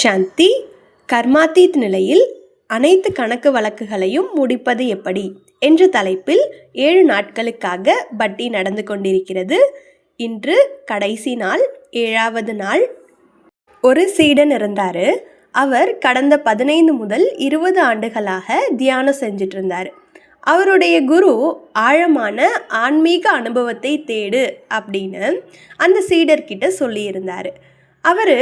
சாந்தி கர்மாத்தீத் நிலையில் அனைத்து கணக்கு வழக்குகளையும் முடிப்பது எப்படி? என்ற தலைப்பில் ஏழு நாட்களுக்காக பட்டி நடந்து கொண்டிருக்கிறது. இன்று கடைசி நாள் ஏழாவது நாள். ஒரு சீடன் இருந்தார். அவர் கடந்த பதினைந்து முதல் இருபது ஆண்டுகளாக தியானம் செஞ்சிட்டு இருந்தார் அவருடைய குரு ஆழமான ஆன்மீக அனுபவத்தை தேடு அப்படின்னு அந்த சீடர்கிட்ட சொல்லியிருந்தார். அவர்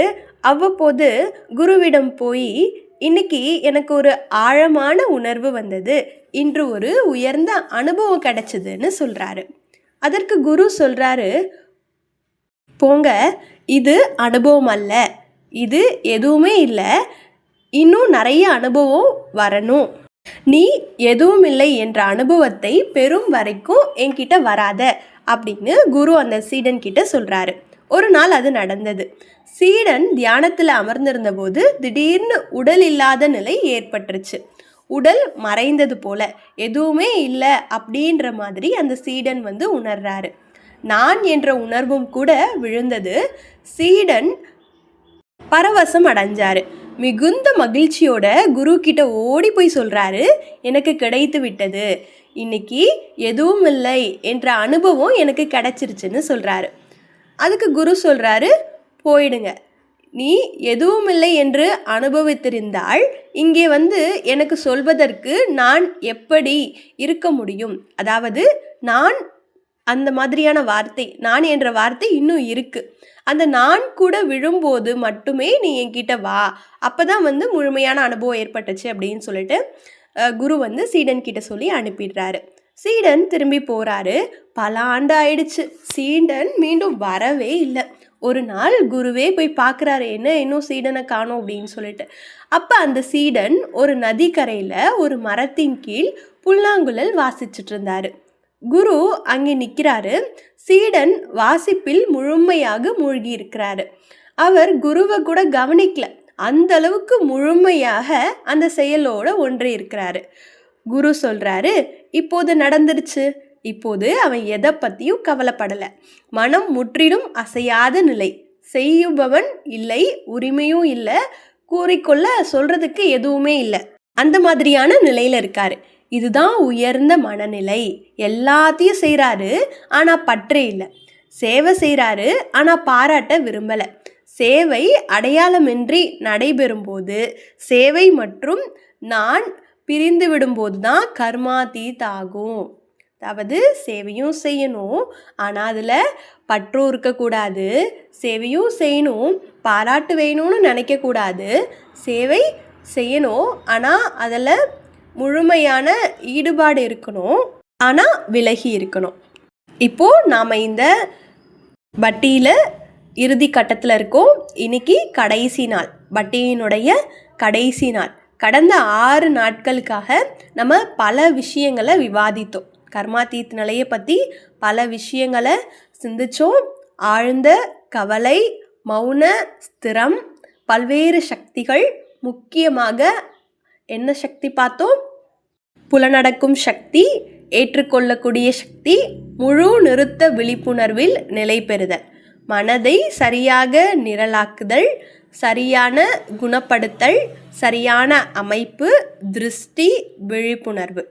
அவ்வப்போது குருவிடம் போய் இன்னைக்கு எனக்கு ஒரு ஆழமான உணர்வு வந்தது. இன்று ஒரு உயர்ந்த அனுபவம் கிடைச்சதுன்னு சொல்கிறாரு அதற்கு குரு சொல்கிறாரு போங்க இது அனுபவம் அல்ல. இது எதுவுமே இல்லை. இன்னும் நிறைய அனுபவம் வரணும். நீ எதுவும் இல்லை என்ற அனுபவத்தை பெறும் வரைக்கும் என்கிட்ட வராத. அப்படின்னு குரு அந்த சீடன் கிட்ட சொல்கிறாரு ஒரு நாள் அது நடந்தது. சீடன் தியானத்தில் அமர்ந்திருந்த போது திடீர்னு உடல் இல்லாத நிலை ஏற்பட்டுருச்சு. உடல் மறைந்தது போல எதுவுமே இல்லை அப்படின்ற மாதிரி அந்த சீடன் வந்து உணர்றாரு. நான் என்ற உணர்வும் கூட விழுந்தது. சீடன் பரவசம் அடைஞ்சாரு. மிகுந்த மகிழ்ச்சியோட குரு கிட்ட ஓடி போய் சொல்றாரு எனக்கு கிடைத்து விட்டது. இன்னைக்கு எதுவும் இல்லை என்ற அனுபவம் எனக்கு கிடைச்சிருச்சுன்னு சொல்றாரு. அதுக்கு குரு சொல்கிறாரு போயிடுங்க. நீ எதுவும் இல்லை என்று அனுபவித்திருந்தால் இங்கே வந்து எனக்கு சொல்வதற்கு நான் எப்படி இருக்க முடியும்? அதாவது நான் அந்த மாதிரியான வார்த்தை நான் என்ற வார்த்தை இன்னும் இருக்குது அந்த நான் கூட விழும்போது மட்டுமே நீ என்கிட்ட வா. அப்போ தான் வந்து முழுமையான அனுபவம் ஏற்பட்டுச்சு அப்படின்னு சொல்லிட்டு குரு வந்து சீடன் கிட்ட சொல்லி அனுப்பிடுறாரு. சீடன் திரும்பி போகிறாரு பல ஆண்டு ஆயிடுச்சு சீடன் மீண்டும் வரவே இல்லை. ஒரு நாள் குருவே போய் பார்க்குறாரு என்ன இன்னும் சீடனை காணோம் அப்படின்னு சொல்லிட்டு. அப்போ அந்த சீடன் ஒரு நதிக்கரையில் ஒரு மரத்தின் கீழ் புல்லாங்குழல் வாசிச்சுட்டு இருந்தாரு. குரு அங்கே நிற்கிறாரு சீடன் வாசிப்பில் முழுமையாக மூழ்கி இருக்கிறாரு. அவர் குருவை கூட கவனிக்கல. அந்த அளவுக்கு முழுமையாக அந்த செயலோட ஒன்று இருக்கிறாரு. குரு சொல்கிறாரு இப்போது நடந்துருச்சு இப்போது அவன் எதை பற்றியும் கவலைப்படலை. மனம் முற்றிலும் அசையாத நிலை. செய்யுபவன் இல்லை உரிமையும் இல்லை கூறிக்கொள்ள சொல்கிறதுக்கு எதுவுமே இல்லை. அந்த மாதிரியான நிலையில் இருக்கார். இதுதான் உயர்ந்த மனநிலை. எல்லாத்தையும் செய்கிறாரு ஆனால் பற்றே இல்லை. சேவை செய்கிறாரு ஆனால் பாராட்ட விரும்பலை. சேவை அடையாளமின்றி நடைபெறும்போது சேவை மற்றும் நான் பிரிந்து விடும்போது தான் கர்மாதீத் ஆகும். அதாவது சேவையும் செய்யணும். ஆனால் அதில் பற்றும் இருக்கக்கூடாது. சேவையும் செய்யணும். பாராட்டு வேணும்னு நினைக்கக்கூடாது. சேவை செய்யணும். ஆனால் அதில் முழுமையான ஈடுபாடு இருக்கணும். ஆனால் விலகி இருக்கணும். இப்போது நாம் இந்த வட்டியில் இறுதி கட்டத்தில் இருக்கோம். இன்னைக்கு கடைசி நாள். வட்டியினுடைய கடைசி நாள். கடந்த ஆறு நாட்களுக்காக நம்ம பல விஷயங்களை விவாதித்தோம். கர்மாதீத் நிலையை பற்றி பல விஷயங்களை சிந்திச்சோம். ஆழ்ந்த கவலை மௌன ஸ்திரம் பல்வேறு சக்திகள் முக்கியமாக என்ன சக்தி பார்த்தோம்? புலனடக்கும் சக்தி ஏற்றுக்கொள்ளக்கூடிய சக்தி முழு நிறுத்த விழிப்புணர்வில் நிலை பெறுதல். மனதை சரியாக நிரலாக்குதல் சரியான குணப்படுத்தல் சரியான அமைப்பு திருஷ்டி விழிப்புணர்வு.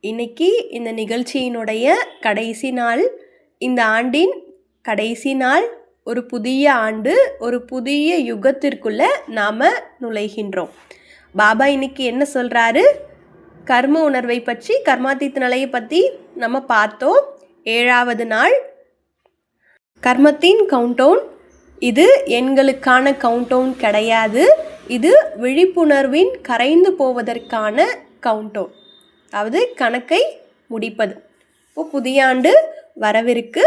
இன்னைக்கு இந்த நிகழ்ச்சியினுடைய கடைசி நாள். இந்த ஆண்டின் கடைசி நாள். ஒரு புதிய ஆண்டு ஒரு புதிய யுகத்திற்குள்ள நாம் நுழைகின்றோம். பாபா இன்னைக்கு என்ன சொல்கிறாரு கர்ம உணர்வை பற்றி கர்மாதித்த நிலையை பற்றி நம்ம பார்த்தோம். ஏழாவது நாள். கர்மத்தின் கவுண்டவுன் இது எண்களுக்கான கவுண்டவுன் கிடையாது. இது விழிப்புணர்வின் கரைந்து போவதற்கான கவுண்டவுன் அதாவது கணக்கை முடிப்பது. இப்போ புதிய ஆண்டு வரவிருக்கு.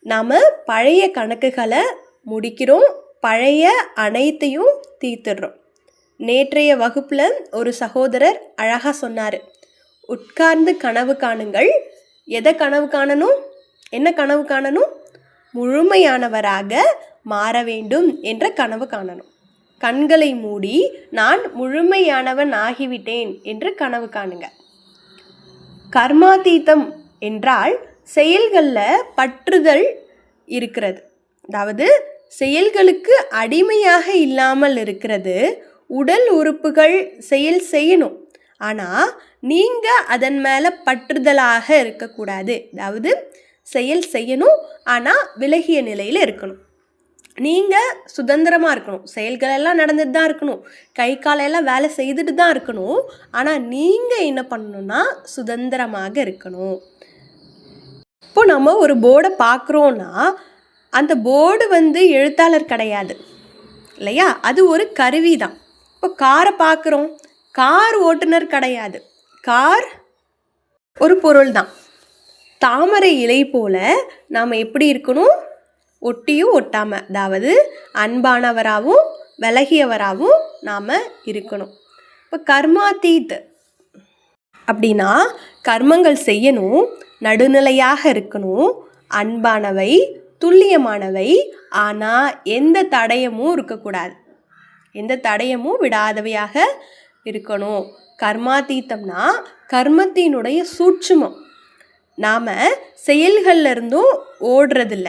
நாம் பழைய கணக்குகளை முடிக்கிறோம். பழைய அனைத்தையும் தீர்த்துடுறோம். நேற்றைய வகுப்பில் ஒரு சகோதரர் அழகாக சொன்னார். உட்கார்ந்து கனவு காணுங்கள். எதை கனவு காணணும்? என்ன கனவு காணணும்? முழுமையானவராக மாற வேண்டும் என்ற கனவு காணணும். கண்களை மூடி நான் முழுமையானவன் ஆகிவிட்டேன் என்று கனவு காணுங்க. கர்மாதீதம் என்றால் செயல்களில் பற்றுதல் இருக்கிறது. அதாவது செயல்களுக்கு அடிமையாக இல்லாமல் இருக்கிறது. உடல் உறுப்புகள் செயல் செய்யணும். ஆனால் நீங்கள் அதன் மேலே பற்றுதலாக இருக்கக்கூடாது. அதாவது செயல் செய்யணும் ஆனால் விலகிய நிலையில் இருக்கணும். நீங்கள் சுதந்திரமாக இருக்கணும். செயல்களெல்லாம் நடந்துட்டு தான் இருக்கணும். கை காலையெல்லாம் வேலை செய்துட்டு தான் இருக்கணும். ஆனால் நீங்கள் என்ன பண்ணணும்னா சுதந்திரமாக இருக்கணும். இப்போ நம்ம ஒரு போர்டை பார்க்குறோன்னா அந்த போர்டு வந்து எழுத்தாளர் கிடையாது. இல்லையா? அது ஒரு கருவி தான். இப்போ காரை பார்க்குறோம். கார் ஓட்டுநர் கிடையாது. கார் ஒரு பொருள் தான். தாமரை இலை போல் நாம் எப்படி இருக்கணும்? ஒட்டியும் ஒட்டாமல் அதாவது அன்பானவராகவும் விலகியவராகவும் நாம் இருக்கணும். இப்போ கர்மாத்தீத் அப்படின்னா கர்மங்கள் செய்யணும் நடுநிலையாக இருக்கணும் அன்பானவை துல்லியமானவை ஆனால் எந்த தடயமும் இருக்கக்கூடாது. எந்த தடயமும் விடாதவையாக இருக்கணும். கர்மாத்தீத்தம்னா கர்மத்தினுடைய சூட்சுமம். நாம் செயல்கள்ல இருந்தும் ஓடுறதில்ல.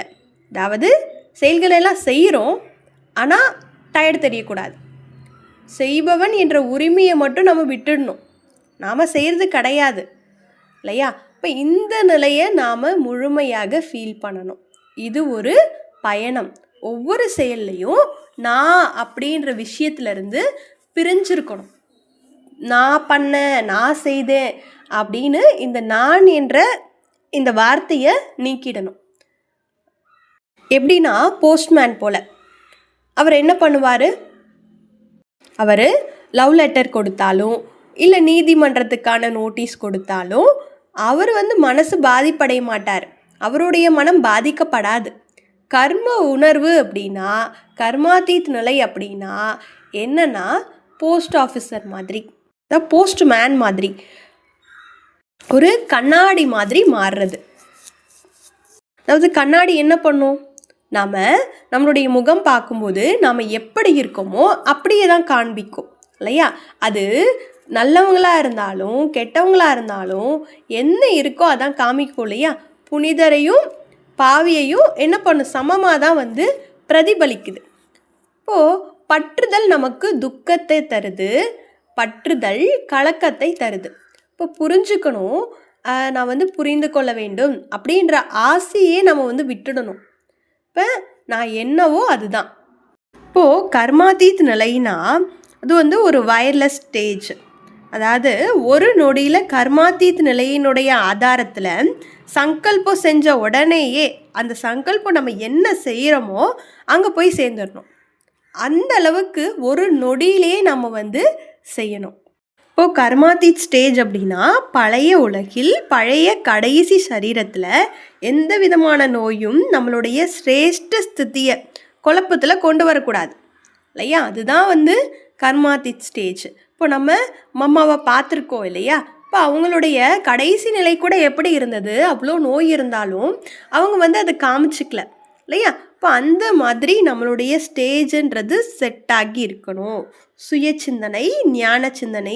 அதாவது செயல்களை எல்லாம் செய்கிறோம் ஆனால் டயர்டு தெரியக்கூடாது. செய்பவன் என்ற உரிமையை மட்டும் நம்ம விட்டுடணும். நாம் செய்கிறது கிடையாது இல்லையா? இப்போ இந்த நிலையை நாம் முழுமையாக ஃபீல் பண்ணணும். இது ஒரு பயணம். ஒவ்வொரு செயல்லையும் நான் அப்படின்ற விஷயத்துலேருந்து பிரிஞ்சிருக்கணும். நான் பண்ணேன் நான் செய்தேன் அப்படின்னு இந்த நான் என்ற இந்த வார்த்தையை நீக்கிடணும். எப்படின்னா போஸ்ட்மேன் போல். அவர் என்ன பண்ணுவார்? அவர் லவ் லெட்டர் கொடுத்தாலும் இல்லை நீதிமன்றத்துக்கான நோட்டீஸ் கொடுத்தாலும் அவர் வந்து மனசு பாதிப்படைய மாட்டார். அவருடைய மனம் பாதிக்கப்படாது. கர்ம உணர்வு அப்படின்னா கர்மாதீத் நிலை அப்படின்னா என்னன்னா போஸ்ட் ஆஃபீஸர் மாதிரி அதான் போஸ்ட் மேன் மாதிரி. ஒரு கண்ணாடி மாதிரி மாறுறது. அதாவது கண்ணாடி என்ன பண்ணும்? நாம் நம்மளுடைய முகம் பார்க்கும்போது நாம் எப்படி இருக்கோமோ அப்படியே தான் காண்பிக்கும் இல்லையா? அது நல்லவங்களாக இருந்தாலும் கெட்டவங்களாக இருந்தாலும் என்ன இருக்கோ அதான் காமிக்கும் இல்லையா? புனிதரையும் பாவியையும் என்ன பண்ணும்? சமமாக தான் வந்து பிரதிபலிக்குது. இப்போது பற்றுதல் நமக்கு துக்கத்தை தருது பற்றுதல் கலக்கத்தை தருது. இப்போ புரிஞ்சுக்கணும் நான் வந்து புரிந்து கொள்ள வேண்டும் அப்படின்ற ஆசையே நம்ம வந்து விட்டுடணும். இப்போ நான் என்னவோ அதுதான். இப்போது கர்மாதீத் நிலைனா அது வந்து ஒரு வயர்லெஸ் ஸ்டேஜ் அதாவது ஒரு நொடியில் கர்மாதீத் நிலையினுடைய ஆதாரத்தில் சங்கல்பம் செஞ்ச உடனேயே அந்த சங்கல்பம் நம்ம என்ன செய்கிறோமோ அங்கே போய் சேர்ந்துடணும் அந்த அளவுக்கு ஒரு நொடியிலே நம்ம வந்து செய்யணும். இப்போ கர்மாதீத் ஸ்டேஜ் அப்படின்னா பழைய உலகில் பழைய கடைசி சரீரத்தில் எந்த விதமான நோயும் நம்மளுடைய சிரேஷ்ட ஸ்தித்தியை குழப்பத்தில் கொண்டு வரக்கூடாது. இல்லையா? அதுதான் வந்து கர்மாதித் ஸ்டேஜ். இப்போ நம்ம மம்மாவை பார்த்துருக்கோம் இல்லையா? இப்போ அவங்களுடைய கடைசி நிலை கூட எப்படி இருந்தது? அவ்வளோ நோய் இருந்தாலும் அவங்க வந்து அதை காமிச்சிக்கல. இல்லையா? இப்போ அந்த மாதிரி நம்மளுடைய ஸ்டேஜுன்றது செட் ஆகி இருக்கணும். சுய சிந்தனை ஞான சிந்தனை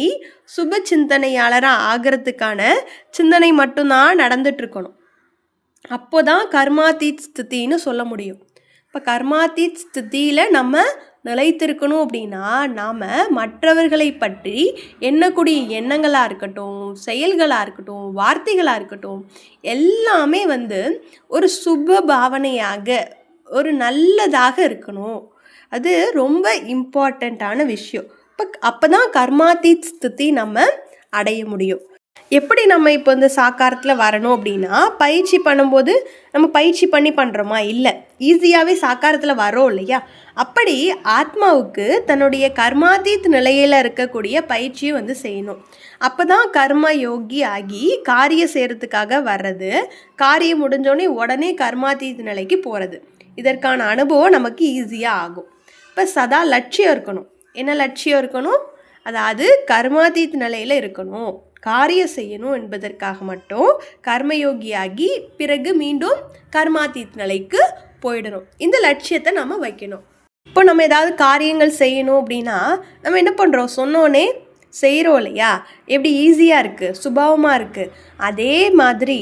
சுப சிந்தனையாளராக ஆகிறதுக்கான சிந்தனை மட்டும்தான் நடந்துட்டுருக்கணும் அப்போ தான் கர்மாதீத் ஸ்திதின்னு சொல்ல முடியும். இப்போ கர்மாதீத் ஸ்தித்தியில் நம்ம நிலைத்திருக்கணும் அப்படின்னா நாம் மற்றவர்களை பற்றி எண்ணக்கூடிய எண்ணங்களாக இருக்கட்டும் செயல்களாக இருக்கட்டும் வார்த்தைகளாக இருக்கட்டும் எல்லாமே வந்து ஒரு சுப பாவனையாக ஒரு நல்லதாக இருக்கணும். அது ரொம்ப இம்பார்ட்டண்ட்டான விஷயம். இப்போ அப்போ தான் கர்மாதீத் ஸ்திதி நம்ம அடைய முடியும். எப்படி நம்ம இப்போ இந்த சாக்காரத்தில் வரணும் அப்படின்னா பயிற்சி பண்ணும்போது நம்ம பயிற்சி பண்ணி பண்ணுறோமா இல்லை. ஈஸியாகவே சாக்காரத்தில் வரோம் இல்லையா? அப்படி ஆத்மாவுக்கு தன்னுடைய கர்மாதீத் நிலையில் இருக்கக்கூடிய பயிற்சியை வந்து செய்யணும். அப்போ தான் கர்ம யோகி ஆகி காரியம் செய்கிறதுக்காக வர்றது காரியம் முடிஞ்சோடனே உடனே கர்மாதீத் நிலைக்கு போகிறது இதற்கான அனுபவம் நமக்கு ஈஸியாக ஆகும். இப்போ சதா லட்சியம் இருக்கணும். என்ன லட்சியம் இருக்கணும்? அதாவது கர்மாதீத் நிலையில் இருக்கணும். காரியம் செய்யணும் என்பதற்காக மட்டும் கர்மயோகியாகி பிறகு மீண்டும் கர்மாதீத் நிலைக்கு போயிடணும். இந்த லட்சியத்தை நம்ம வைக்கணும். இப்போ நம்ம ஏதாவது காரியங்கள் செய்யணும் அப்படின்னா நம்ம என்ன பண்ணுறோம் சொன்னோன்னே செய்கிறோம் இல்லையா? எப்படி ஈஸியாக இருக்குது சுபாவமாக இருக்குது அதே மாதிரி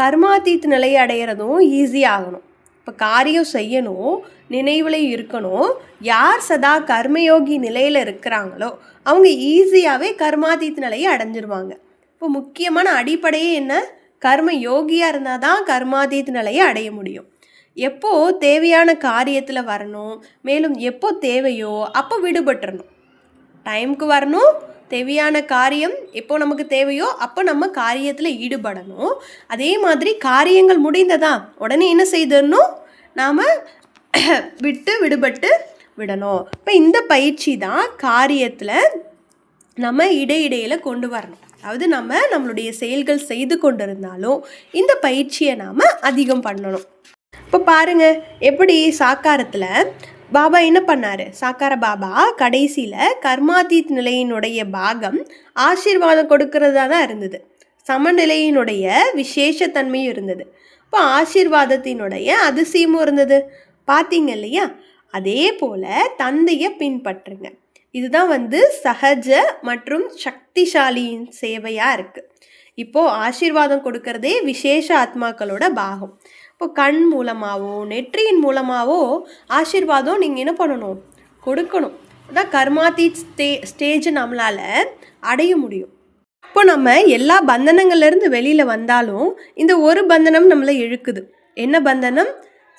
கர்மாதீத் நிலையை அடையிறதும் ஈஸியாகணும் இப்போ காரியம் செய்யணும் நினைவில் இருக்கணும். யார் சதா கர்மயோகி நிலையில் இருக்கிறாங்களோ அவங்க ஈஸியாகவே கர்மாதீத் நிலையை அடைஞ்சிருவாங்க. இப்போ முக்கியமான அடிப்படையே என்ன? கர்ம யோகியாக இருந்தால் தான் கர்மாதீத் நிலையை அடைய முடியும். எப்போ தேவையான காரியத்தில் வரணும் மேலும் எப்போ தேவையோ அப்போ விடுபட்டுறணும். டைமுக்கு வரணும் தேவையான காரியம் எப்போ நமக்கு தேவையோ அப்போ நம்ம காரியத்தில் ஈடுபடணும். அதே மாதிரி காரியங்கள் முடிந்ததா உடனே என்ன செய்திடணும்? நாம் விட்டு விடுபட்டு விடணும். இப்போ இந்த பயிற்சி தான் காரியத்தில் நம்ம இடையிடையில் கொண்டு வரணும். அதாவது நம்ம நம்மளுடைய செயல்கள் செய்து கொண்டிருந்தாலும் இந்த பயிற்சியை நாம் அதிகம் பண்ணணும். இப்போ பாருங்க எப்படி சாக்காரத்தில் பாபா என்ன பண்ணாரு? சாக்கார பாபா கடைசியில் கர்மாதீத் நிலையினுடைய பாகம் ஆசீர்வாதம் கொடுக்கறதா தான் இருந்தது. சமநிலையினுடைய விசேஷத்தன்மையும் இருந்தது. இப்போ ஆசீர்வாதத்தினுடைய அதிசயமும் இருந்தது. பார்த்தீங்க இல்லையா? அதே போல் தந்தையை பின்பற்றுங்க. இதுதான் வந்து சகஜ மற்றும் சக்திசாலியின் சேவையாக இருக்குது இப்போது ஆசீர்வாதம் கொடுக்கறதே விசேஷ ஆத்மாக்களோட பாகம். இப்போ கண் மூலமாகவோ நெற்றியின் மூலமாகவோ ஆசீர்வாதம் நீங்கள் என்ன பண்ணணும்? கொடுக்கணும். அதான் கர்மாதி ஸ்டே ஸ்டேஜ் நம்மளால் அடைய முடியும். இப்போ நம்ம எல்லா பந்தனங்கள்லேருந்து வெளியில் வந்தாலும் இந்த ஒரு பந்தனம் நம்மளை இழுக்குது. என்ன பந்தனம்?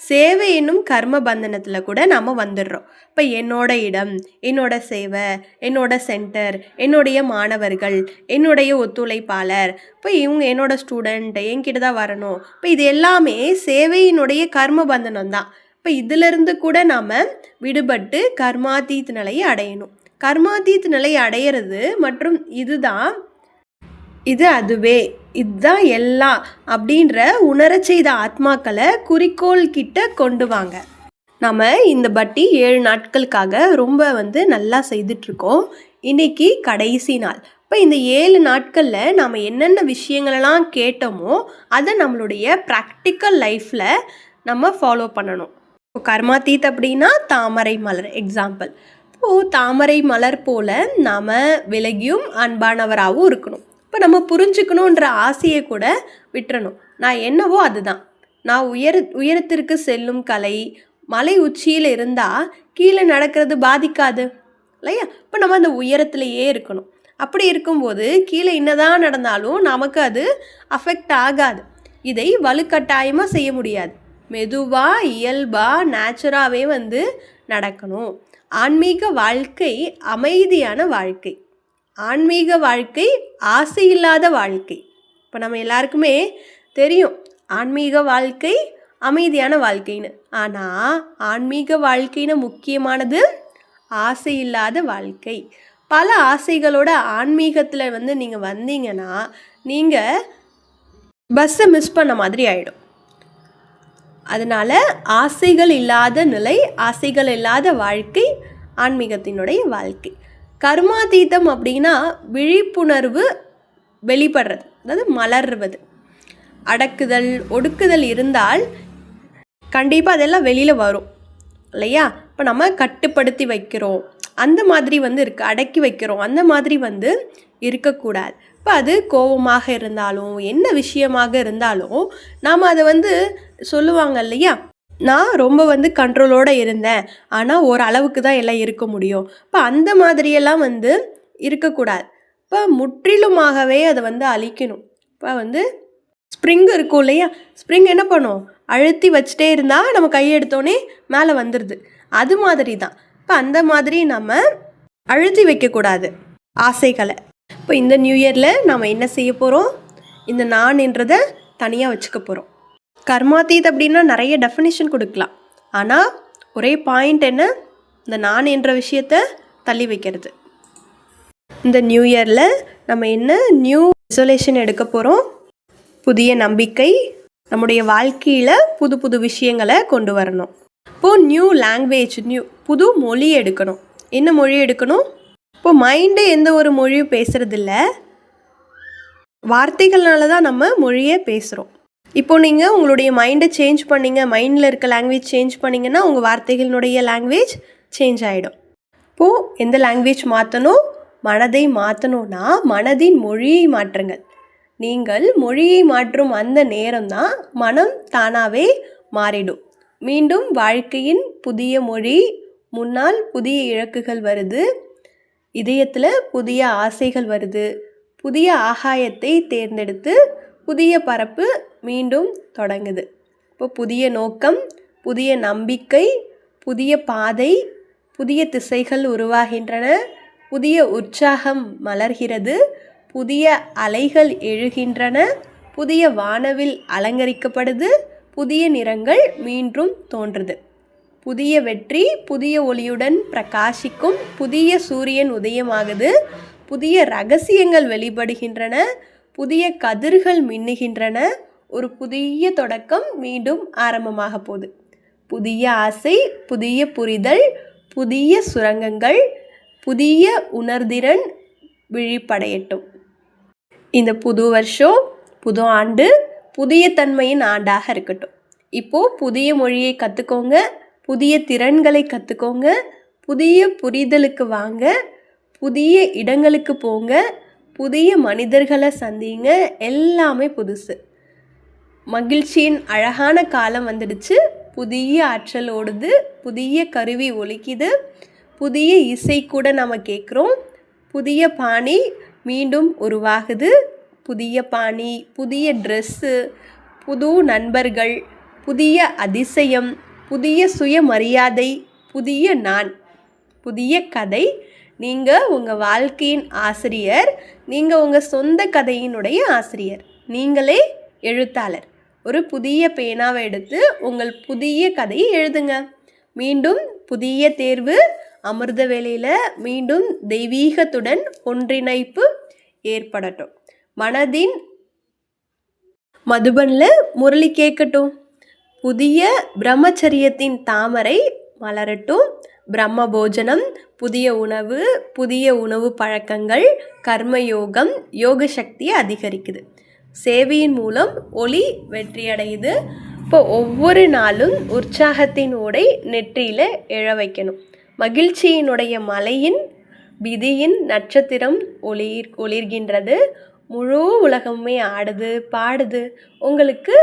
சேவை என்னும் கர்ம பந்தனத்தில் கூட நாம் வந்துடுறோம். இப்போ என்னோட இடம் என்னோட சேவை என்னோட சென்டர் என்னுடைய மாணவர்கள் என்னுடைய ஒத்துழைப்பாளர் இப்போ இவங்க என்னோட ஸ்டூடெண்ட் என்கிட்ட தான் வரணும். இப்போ இது எல்லாமே சேவையினுடைய கர்ம பந்தனம் தான் இப்போ இதிலிருந்து கூட நாம் விடுபட்டு கர்மாதீத் நிலையை அடையணும். கர்மாதீத் நிலையை அடையிறது மற்றும் இதுதான் இது அதுவே. இதுதான் எல்லாம் அப்படின்ற உணர செய்த ஆத்மாக்களை குறிக்கோள் கிட்ட கொண்டு வாங்க. நம்ம இந்த பட்டி ஏழு நாட்களுக்காக ரொம்ப வந்து நல்லா செய்துட்ருக்கோம். இன்னைக்கு கடைசி நாள். இப்போ இந்த ஏழு நாட்களில் நாம் என்னென்ன விஷயங்களெல்லாம் கேட்டோமோ அதை நம்மளுடைய ப்ராக்டிக்கல் லைஃப்பில் நம்ம ஃபாலோ பண்ணணும். இப்போ தீத் அப்படின்னா தாமரை மலர் எக்ஸாம்பிள் இப்போது தாமரை மலர் போல் நாம் விலகியும் அன்பானவராகவும் இருக்கணும். இப்போ நம்ம புரிஞ்சுக்கணுன்ற ஆசையை கூட விட்டுறணும். நான் என்னவோ அதுதான். நான் உயர உயரத்திற்கு செல்லும் கலை மலை உச்சியில் இருந்தால் கீழே நடக்கிறது பாதிக்காது இல்லையா? இப்போ நம்ம அந்த உயரத்துலையே இருக்கணும். அப்படி இருக்கும்போது கீழே என்னதான் நடந்தாலும் நமக்கு அது அஃபெக்ட் ஆகாது. இதை வலுக்கட்டாயமாக செய்ய முடியாது. மெதுவாக இயல்பாக நேச்சுராகவே வந்து நடக்கணும். ஆன்மீக வாழ்க்கை அமைதியான வாழ்க்கை. ஆன்மீக வாழ்க்கை ஆசை இல்லாத வாழ்க்கை. இப்போ நம்ம எல்லாருக்குமே தெரியும் ஆன்மீக வாழ்க்கை அமைதியான வாழ்க்கைன்னு. ஆனால் ஆன்மீக வாழ்க்கைன்னு முக்கியமானது ஆசை இல்லாத வாழ்க்கை. பல ஆசைகளோட ஆன்மீகத்தில் வந்து நீங்கள் வந்தீங்கன்னா நீங்கள் பஸ்ஸை மிஸ் பண்ண மாதிரி ஆகிடும் அதனால் ஆசைகள் இல்லாத நிலை ஆசைகள் இல்லாத வாழ்க்கை ஆன்மீகத்தினுடைய வாழ்க்கை. கர்மாதீதம் அப்படின்னா விழிப்புணர்வு வெளிப்படுறது அதாவது மலர்வது அடக்குதல் ஒடுக்குதல் இருந்தால் கண்டிப்பாக அதெல்லாம் வெளியில் வரும் இல்லையா? இப்போ நம்ம கட்டுப்படுத்தி வைக்கிறோம். அந்த மாதிரி வந்து இருக்குது அடக்கி வைக்கிறோம். அந்த மாதிரி வந்து இருக்கக்கூடாது. இப்போ அது கோபமாக இருந்தாலும் என்ன விஷயமாக இருந்தாலும் நாம் அதை வந்து சொல்லுவாங்க இல்லையா? நான் ரொம்ப வந்து கண்ட்ரோலோடு இருந்தேன். ஆனால் ஒரு அளவுக்கு தான் எல்லாம் இருக்க முடியும். இப்போ அந்த மாதிரியெல்லாம் வந்து இருக்கக்கூடாது. இப்போ முற்றிலுமாகவே அதை வந்து அழிக்கணும். இப்போ வந்து ஸ்ப்ரிங் இருக்கும் இல்லையா? ஸ்ப்ரிங் என்ன பண்ணும்? அழுத்தி வச்சுட்டே இருந்தால் நம்ம கையெடுத்தோடனே மேலே வந்துடுது அது மாதிரி தான் இப்போ அந்த மாதிரி நம்ம அழுத்தி வைக்கக்கூடாது ஆசைகளை. இப்போ இந்த நியூ இயரில் நம்ம என்ன செய்ய போகிறோம் இந்த நான்ன்றதை தனியாக வச்சுக்க போகிறோம் கர்மாத்தீத் அப்படின்னா நிறைய டெஃபினிஷன் கொடுக்கலாம். ஆனால் ஒரே பாயிண்ட் என்ன? இந்த நான் என்ற விஷயத்த தள்ளி வைக்கிறது. இந்த நியூ இயரில் நம்ம என்ன நியூ ரெசொலேஷன் எடுக்க போகிறோம் புதிய நம்பிக்கை நம்முடைய வாழ்க்கையில் புது புது விஷயங்களை கொண்டு வரணும். இப்போது நியூ லாங்குவேஜ் நியூ புது மொழி எடுக்கணும். என்ன மொழி எடுக்கணும்? இப்போது மைண்டு எந்த ஒரு மொழியும் பேசுகிறதில்ல வார்த்தைகள்னால தான் நம்ம மொழியே பேசுகிறோம் இப்போ நீங்கள் உங்களுடைய மைண்டை சேஞ்ச் பண்ணிங்க மைண்டில் இருக்க லாங்குவேஜ் சேஞ்ச் பண்ணிங்கன்னா உங்கள் வார்த்தைகளினுடைய லாங்குவேஜ் சேஞ்ச் ஆகிடும் இப்போது எந்த லாங்குவேஜ் மாற்றணும் மனதை மாற்றணும்னா மனதின் மொழியை மாற்றுங்கள். நீங்கள் மொழியை மாற்றும் அந்த நேரம்தான் மனம் தானாகவே மாறிடும். மீண்டும் வாழ்க்கையின் புதிய மொழி முன்னால் புதிய இலக்குகள் வருது இதயத்தில் புதிய ஆசைகள் வருது புதிய ஆகாயத்தை தேர்ந்தெடுத்து புதிய பரப்பு மீண்டும் தொடங்குது. இப்போ புதிய நோக்கம் புதிய நம்பிக்கை புதிய பாதை புதிய திசைகள் உருவாகின்றன. புதிய உற்சாகம் மலர்கிறது. புதிய அலைகள் எழுகின்றன. புதிய வானவில் அலங்கரிக்கப்படுது. புதிய நிறங்கள் மீண்டும் தோன்றுது. புதிய வெற்றி புதிய ஒளியுடன் பிரகாசிக்கும் புதிய சூரியன் உதயமாகுது. புதிய ரகசியங்கள் வெளிப்படுகின்றன. புதிய கதிர்கள் மின்னுகின்றன. ஒரு புதிய தொடக்கம் மீண்டும் ஆரம்பமாக போகுது. புதிய ஆசை புதிய புரிதல் புதிய சுரங்கங்கள் புதிய உணர்திறன் விழிப்படையட்டும். இந்த புது வருஷம் புது ஆண்டு புதிய தன்மையின் ஆண்டாக இருக்கட்டும். இப்போது புதிய மொழியை கற்றுக்கோங்க புதிய திறன்களை கற்றுக்கோங்க புதிய புரிதலுக்கு வாங்க புதிய இடங்களுக்கு போங்க புதிய மனிதர்களை சந்திங்க எல்லாமே புதுசு. மகிழ்ச்சியின் அழகான காலம் வந்துடுச்சு. புதிய ஆற்றல் ஓடுது. புதிய கருவி ஒலிக்குது. புதிய இசை கூட நம்ம கேட்குறோம் புதிய பாணி மீண்டும் உருவாகுது. புதிய பாணி புதிய ட்ரெஸ்ஸு புது நண்பர்கள் புதிய அதிசயம் புதிய சுயமரியாதை புதிய நான் புதிய கதை. நீங்கள் உங்கள் வாழ்க்கையின் ஆசிரியர். நீங்கள் உங்கள் சொந்த கதையினுடைய ஆசிரியர். நீங்களே எழுத்தாளர். ஒரு புதிய பேனாவை எடுத்து உங்கள் புதிய கதையை எழுதுங்க. மீண்டும் புதிய தேர்வு அமிர்த வேலையில் மீண்டும் தெய்வீகத்துடன் ஒன்றிணைப்பு ஏற்படட்டும். மனதின் மதுபனில் முரளி கேட்கட்டும். புதிய பிரம்மச்சரியத்தின் தாமரை மலரட்டும். பிரம்ம போஜனம் புதிய உணவு புதிய உணவு பழக்கங்கள் கர்மயோகம் யோக சக்தியை அதிகரிக்குது. சேவையின் மூலம் ஒளி வெற்றியடையுது. இப்போ ஒவ்வொரு நாளும் உற்சாகத்தின் ஓடை நெற்றியில் எழ வைக்கணும். மகிழ்ச்சியினுடைய மலையின் விதியின் நட்சத்திரம் ஒளிர் ஒளிர்கின்றது. முழு உலகமே ஆடுது பாடுது. உங்களுக்கு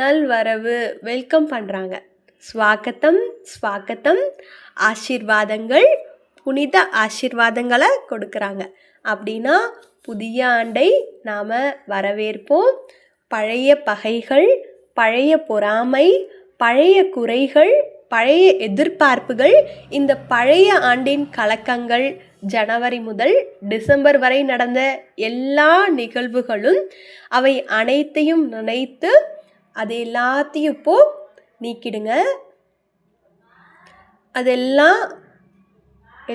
நல்வரவு வெல்கம் பண்ணுறாங்க ஸ்வாகத்தம் ஸ்வாகத்தம். ஆசீர்வாதங்கள் புனித ஆசீர்வாதங்களை கொடுக்குறாங்க. அப்படின்னா புதிய ஆண்டை நாம் வரவேற்போம். பழைய பகைகள் பழைய பொறாமை பழைய குறைகள் பழைய எதிர்பார்ப்புகள் இந்த பழைய ஆண்டின் கலக்கங்கள் ஜனவரி முதல் டிசம்பர் வரை நடந்த எல்லா நிகழ்வுகளும் அவை அனைத்தையும் நினைத்து அது எல்லாத்தையும் இப்போ நீக்கிடுங்க. அதெல்லாம்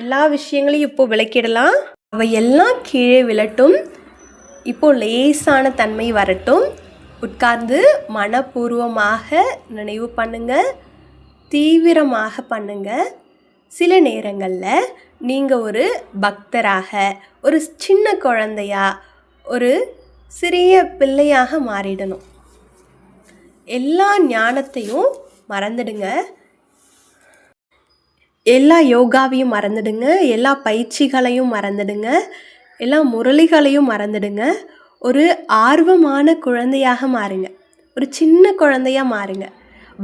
எல்லா விஷயங்களையும் இப்போ விளக்கிடலாம். அவை எல்லாம் கீழே விழட்டும். இப்போ லேசான தன்மை வரட்டும். உட்கார்ந்து மனப்பூர்வமாக நினைவு பண்ணுங்க. தீவிரமாக பண்ணுங்க. சில நேரங்களில் நீங்கள் ஒரு பக்தராக ஒரு சின்ன குழந்தையா ஒரு சிறிய பிள்ளையாக மாறிடணும். எல்லா ஞானத்தையும் மறந்துடுங்க. எல்லா யோகாவையும் மறந்துடுங்க எல்லா பயிற்சிகளையும் மறந்துடுங்க எல்லா முரளிகளையும் மறந்துடுங்க. ஒரு ஆர்வமான குழந்தையாக மாறுங்க ஒரு சின்ன குழந்தையாக மாறுங்க.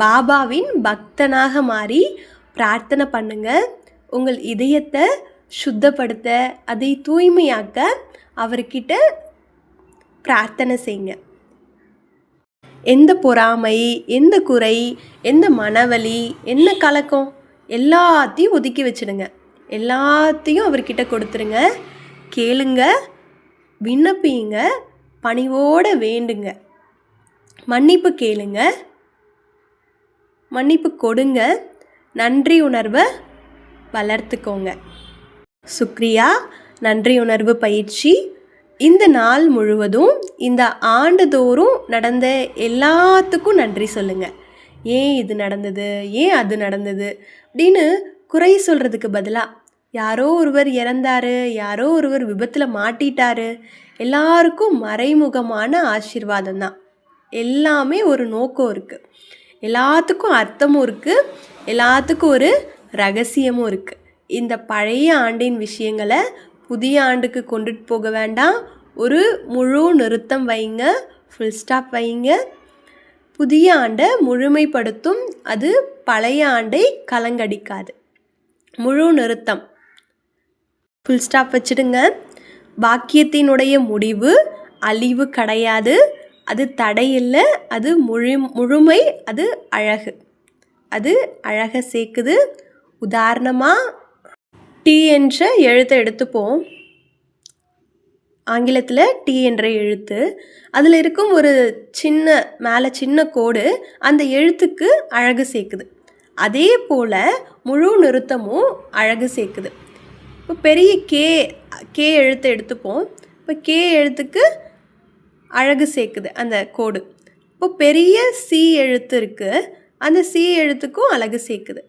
பாபாவின் பக்தனாக மாறி பிரார்த்தனை பண்ணுங்க உங்கள் இதயத்தை சுத்தப்படுத்த அதை தூய்மையாக்க அவர்கிட்ட பிரார்த்தனை செய்யுங்க. எந்த பொறாமை எந்த குறை எந்த மனவலி என்ன கலக்கம்? எல்லாத்தையும் ஒதுக்கி வச்சிடுங்க. எல்லாத்தையும் அவர்கிட்ட கொடுத்துருங்க. கேளுங்க. விண்ணப்பிங்க பணிவோடு வேண்டுங்க. மன்னிப்பு கேளுங்க. மன்னிப்பு கொடுங்க. நன்றி உணர்வை வளர்த்துக்கோங்க. சுக்ரியா நன்றி உணர்வு பயிற்சி. இந்த நாள் முழுவதும் இந்த ஆண்டுதோறும் நடந்த எல்லாத்துக்கும் நன்றி சொல்லுங்கள் ஏன் இது நடந்தது? ஏன் அது நடந்தது? அப்படின்னு குறை சொல்கிறதுக்கு பதிலாக யாரோ ஒருவர் இறந்தாரு யாரோ ஒருவர் விபத்தில் மாட்டிட்டாரு எல்லாருக்கும் மறைமுகமான ஆசீர்வாதம் தான். எல்லாமே ஒரு நோக்கம் இருக்குது எல்லாத்துக்கும் அர்த்தமும் இருக்குது எல்லாத்துக்கும் ஒரு ரகசியமும் இருக்குது இந்த பழைய ஆண்டின் விஷயங்களை புதிய ஆண்டுக்கு கொண்டுட்டு போக வேண்டாம். ஒரு முழு நிறுத்தம் வைங்க. ஃபுல் ஸ்டாப் வைங்க. புதிய ஆண்டை முழுமைப்படுத்தும் அது பழைய ஆண்டை கலங்கடிக்காது. முழு நிறுத்தம். ஃபுல் ஸ்டாப் வச்சிடுங்க. வாக்கியத்தினுடைய முடிவு அழிவு கிடையாது. அது தடையில்லை அது முழு முழுமை அது அழகு. அது அழகை சேர்க்குது. உதாரணமாக டி என்ற எழுத்தை எடுத்துப்போம். ஆங்கிலத்தில் டி என்ற எழுத்து. அதில் இருக்கும் ஒரு சின்ன மேலே சின்ன கோடு அந்த எழுத்துக்கு அழகு சேர்க்குது. அதே போல் முழு நிறுத்தமும் அழகு சேர்க்குது. இப்போ பெரிய கே கே எழுத்தை எடுத்துப்போம். இப்போ கே எழுத்துக்கு அழகு சேர்க்குது அந்த கோடு. இப்போ பெரிய சி எழுத்து இருக்குது அந்த சி எழுத்துக்கும் அழகு சேர்க்குது.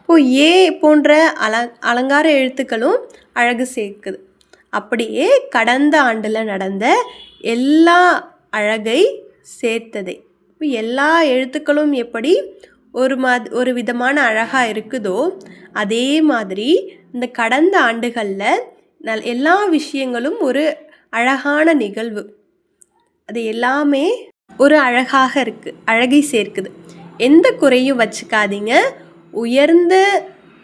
இப்போது ஏ போன்ற அல அலங்கார எழுத்துக்களும் அழகு சேர்க்குது. அப்படியே கடந்த ஆண்டில் நடந்த எல்லா அழகை சேர்த்ததை. இப்போ எல்லா எழுத்துக்களும் எப்படி ஒரு மாத் ஒரு விதமான அழகாக இருக்குதோ அதே மாதிரி இந்த கடந்த ஆண்டுகளில் நல் எல்லா விஷயங்களும் ஒரு அழகான நிகழ்வு. அது எல்லாமே ஒரு அழகாக இருக்குது அழகை சேர்க்குது. எந்த குறையும் வச்சுக்காதீங்க. உயர்ந்த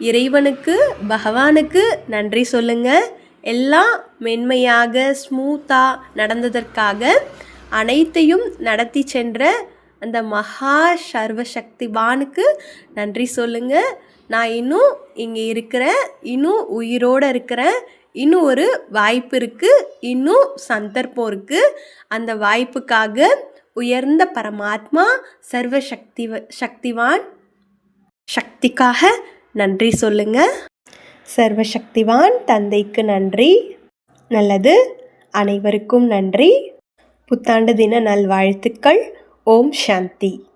இறைவனுக்கு பகவானுக்கு நன்றி சொல்லுங்கள் எல்லாம் மென்மையாக ஸ்மூத்தாக நடந்ததற்காக அனைத்தையும் நடத்தி சென்ற அந்த மகா சர்வசக்திவானுக்கு நன்றி சொல்லுங்கள் நான் இன்னும் இங்கே இருக்கிறேன் இன்னும் உயிரோடு இருக்கிறேன் இன்னும் ஒரு வாய்ப்பு இருக்குது இன்னும் சந்தர்ப்பம் இருக்குது அந்த வாய்ப்புக்காக உயர்ந்த பரமாத்மா சர்வசக்தி சக்திவான் சக்திக்காக நன்றி சொல்லுங்கள் சர்வசக்திவான் தந்தைக்கு நன்றி. நல்லது. அனைவருக்கும் நன்றி. புத்தாண்டு தின நல்வாழ்த்துக்கள். ஓம் சாந்தி.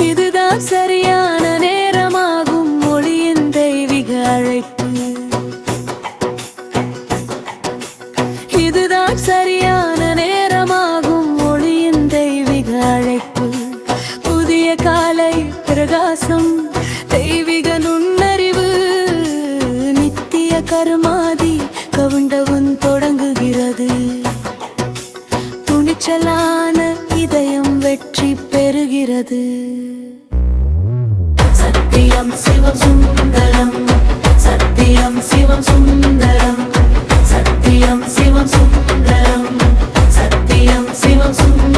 இதுதான் சரியா? தொடங்குகிறது. துணிச்சலான இதயம் வெற்றி பெறுகிறது. சத்தியம் சிவம் சுந்தரம். சத்தியம் சிவம் சுந்தரம். சத்தியம் சிவம் சுந்தரம். சத்தியம் சிவம் சுந்தரம்.